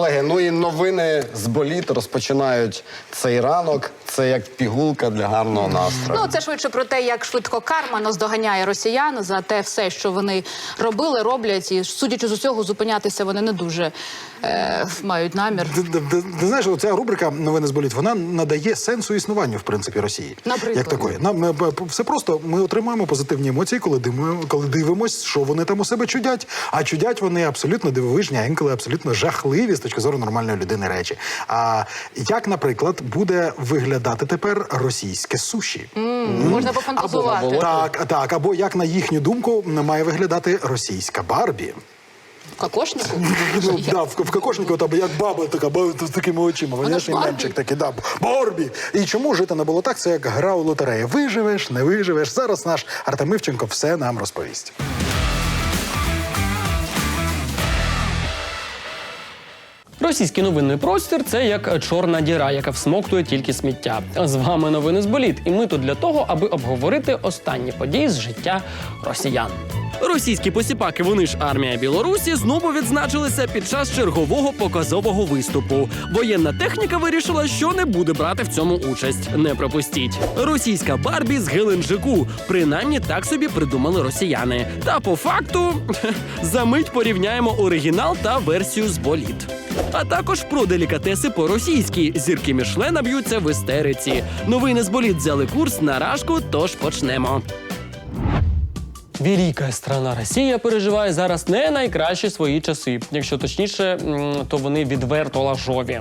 Колеги, ну і новини з боліт розпочинають цей ранок. Це як пігулка для гарного настрою. Ну це швидше про те, як швидко карма наздоганяє росіян за те все, що вони робили, роблять, і судячи з усього, зупинятися вони не дуже е, мають намір. Ти, ти- ти- ти знаєш, оця рубрика новини з боліт, вона надає сенсу існуванню, в принципі, Росії. Наприклад? Як такої. Нам е, все просто ми отримуємо позитивні емоції, коли дивимо, коли дивимось, що вони там у себе чудять. А чудять вони абсолютно дивовижні, а інколи абсолютно жахливі з точки зору нормальної людини речі. А як, наприклад, буде виглядати тепер російське суші? Можна пофантазувати. Або- Так, так, або як на їхню думку має виглядати російська Барбі? Кокошнику? Ну, да, в, в кокошнику там як баба така, ба- з такими очима. Вона ж ж мемчик такий, да, Барбі. І чому жити не було так? Це як гра у лотереї. Виживеш, не виживеш. Зараз наш Артем Івченко все нам розповість. Російський новинний простір це як чорна діра, яка всмоктує тільки сміття. З вами новини з боліт, і ми тут для того, аби обговорити останні події з життя росіян. Російські посіпаки, вони ж армія Білорусі, знову відзначилися під час чергового показового виступу. Воєнна техніка вирішила, що не буде брати в цьому участь. Не пропустіть. Російська Барбі з Геленджику. Принаймні так собі придумали росіяни. Та по факту за мить порівняємо оригінал та версію з боліт. А також про делікатеси по-російськи. Зірки Мішлена б'ються в істериці. Новини з боліт взяли курс на рашку, тож почнемо. Велика страна Росія переживає зараз не найкращі свої часи. Якщо точніше, то вони відверто лажові.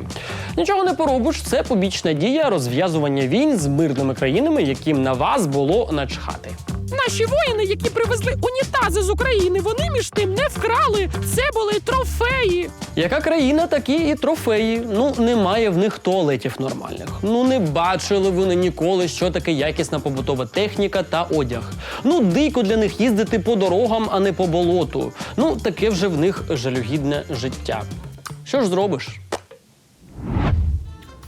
Нічого не поробиш, це побічна дія розв'язування війн з мирними країнами, яким на вас було начхати. Наші воїни, які привезли унітази з України, вони між тим не вкрали. Це були трофеї. Яка країна, такі і трофеї. Ну немає в них туалетів нормальних. Ну не бачили вони ніколи, що таке якісна побутова техніка та одяг. Ну дико для них їздити по дорогам, а не по болоту. Ну таке вже в них жалюгідне життя. Що ж зробиш?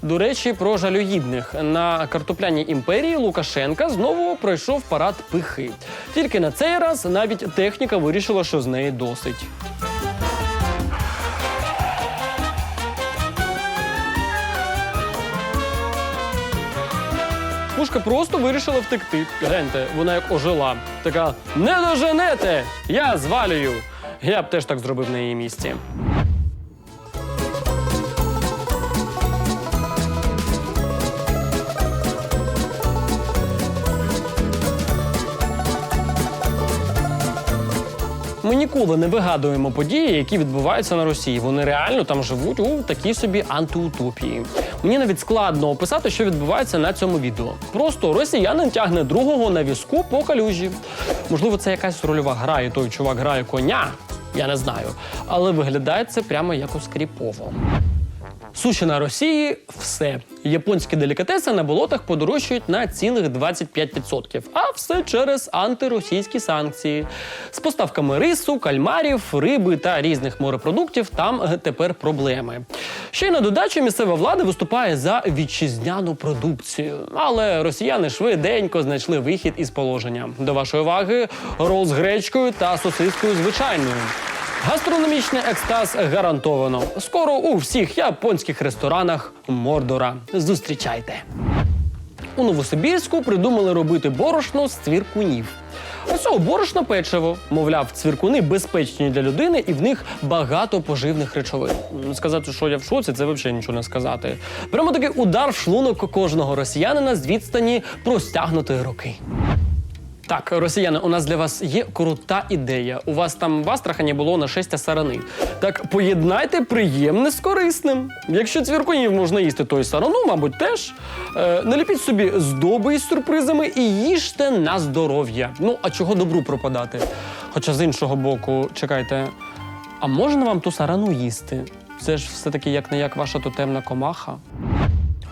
До речі, про жалюгідних на картопляній імперії Лукашенка знову пройшов парад пихи. Тільки на цей раз навіть техніка вирішила, що з неї досить. Пушка просто вирішила втекти. Гляньте, вона як ожила. Така не доженете! Я звалюю. Я б теж так зробив на її місці. Ніколи не вигадуємо події, які відбуваються на Росії. Вони реально там живуть у такій собі антиутопії. Мені навіть складно описати, що відбувається на цьому відео. Просто росіянин тягне другого на візку по калюжі. Можливо, це якась рольова гра, і той чувак грає коня. Я не знаю. Але виглядає це прямо якось кріпово. Суші на Росії все. Японські делікатеси на болотах подорожчують на цілих 25%. А все через антиросійські санкції. З поставками рису, кальмарів, риби та різних морепродуктів там тепер проблеми. Ще й на додачу місцева влада виступає за вітчизняну продукцію. Але росіяни швиденько знайшли вихід із положення. До вашої уваги рол з гречкою та сосискою звичайною. Гастрономічний екстаз гарантовано. Скоро у всіх японських ресторанах Мордора. Зустрічайте. У Новосибірську придумали робити борошно з цвіркунів. Ось цього борошна печиво. Мовляв, цвіркуни безпечні для людини і в них багато поживних речовин. Сказати, що я в шоці, це взагалі нічого не сказати. Прямо такий удар в шлунок кожного росіянина з відстані простягнутої руки. Так, росіяни, у нас для вас є крута ідея. У вас там в Астрахані було нашестя сарани. Так поєднайте приємне з корисним. Якщо цвіркунів можна їсти, то й сарану, мабуть, теж. Е, наліпіть собі здоби із сюрпризами і їжте на здоров'я. Ну, а чого добру пропадати? Хоча з іншого боку, чекайте, а можна вам ту сарану їсти? Це ж все-таки як не як ваша тотемна комаха.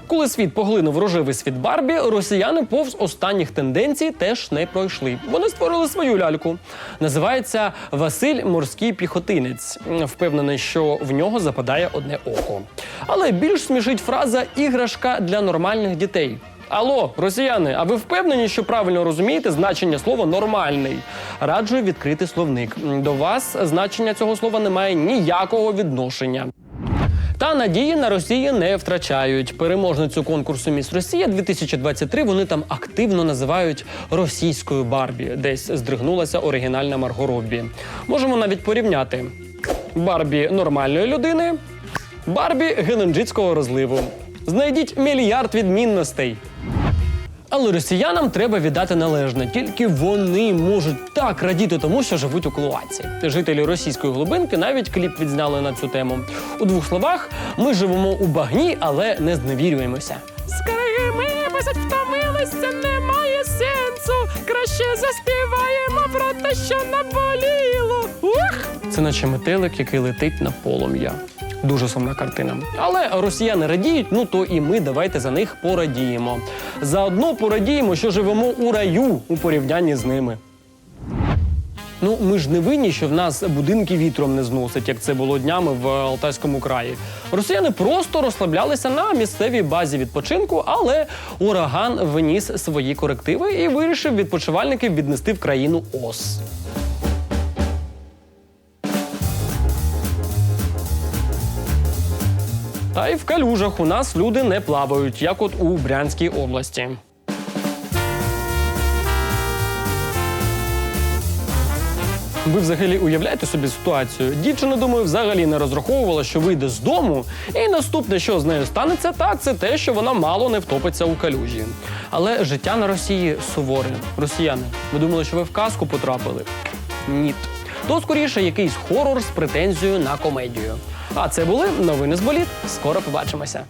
Коли світ поглинув рожевий світ Барбі, росіяни повз останніх тенденцій теж не пройшли. Вони створили свою ляльку. Називається Василь Морський піхотинець. Впевнений, що в нього западає одне око. Але більш смішить фраза іграшка для нормальних дітей. Алло, росіяни, а ви впевнені, що правильно розумієте значення слова нормальний? Раджу відкрити словник. До вас значення цього слова не має ніякого відношення. Та надії на Росію не втрачають. Переможницю конкурсу Міс Росія 2023 вони там активно називають російською Барбі. Десь здригнулася оригінальна Марго Роббі. Можемо навіть порівняти Барбі нормальної людини, Барбі геленджицького розливу. Знайдіть мільярд відмінностей. Але росіянам треба віддати належне. Тільки вони можуть так радіти тому, що живуть у Клоаці. Жителі російської глибинки навіть кліп відзняли на цю тему. У двох словах, ми живемо у багні, але не зневірюємося. Скарги ми писать втомилися, немає сенсу. Краще заспіваємо про те, що наболіло. Ух! Це наче метелик, який летить на полум'я. Дуже сумна картина. Але росіяни радіють, ну то і ми давайте за них порадіємо. Заодно порадіємо, що живемо у раю у порівнянні з ними. Ну, ми ж не винні, що в нас будинки вітром не зносить, як це було днями в Алтайському краї. Росіяни просто розслаблялися на місцевій базі відпочинку, але ураган виніс свої корективи і вирішив відпочивальників віднести в країну ос. Та й в калюжах у нас люди не плавають, як от у Брянській області. Ви взагалі уявляєте собі ситуацію? Дівчина, думаю, взагалі не розраховувала, що вийде з дому, і наступне, що з нею станеться, так це те, що вона мало не втопиться у калюжі. Але життя на Росії суворе. Росіяни, ви думали, що ви в казку потрапили? Ні. То скоріше якийсь хорор з претензією на комедію. А це були новини з боліт. Скоро побачимося.